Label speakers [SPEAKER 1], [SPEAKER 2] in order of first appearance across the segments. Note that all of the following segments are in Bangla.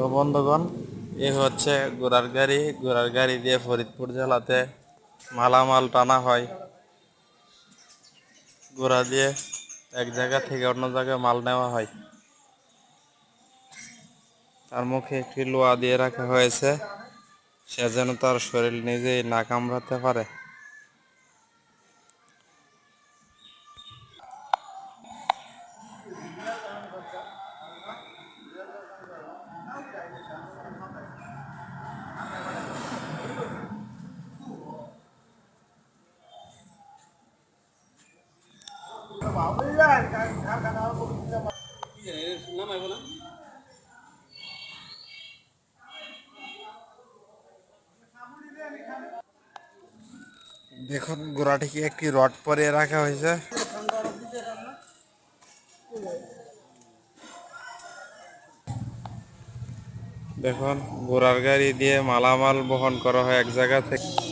[SPEAKER 1] তো বন্ধুগণ, এ হচ্ছে ঘোড়ার গাড়ি। ঘোড়ার গাড়ি দিয়ে ফরিদপুর জেলাতে মালামাল টানা হয়। ঘোড়া দিয়ে এক জায়গা থেকে অন্য জায়গায় মাল নেওয়া হয়। তার মুখে একটি লোয়া দিয়ে রাখা হয়েছে। সে যেন তার শরীর নিজেই না কামড়াতে পারে। দেখুন, গোড়াটিকে একটি রড পরিয়ে রাখা হয়েছে। দেখুন ঘোড়ার গাড়ি দিয়ে মালামাল বহন করা হয় এক জায়গা থেকে।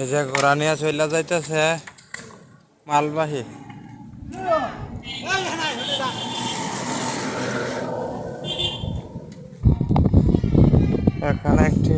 [SPEAKER 1] এই যে ঘোড়া নিয়ে চলে যাইতেছে মালবাহী। এখানে একটি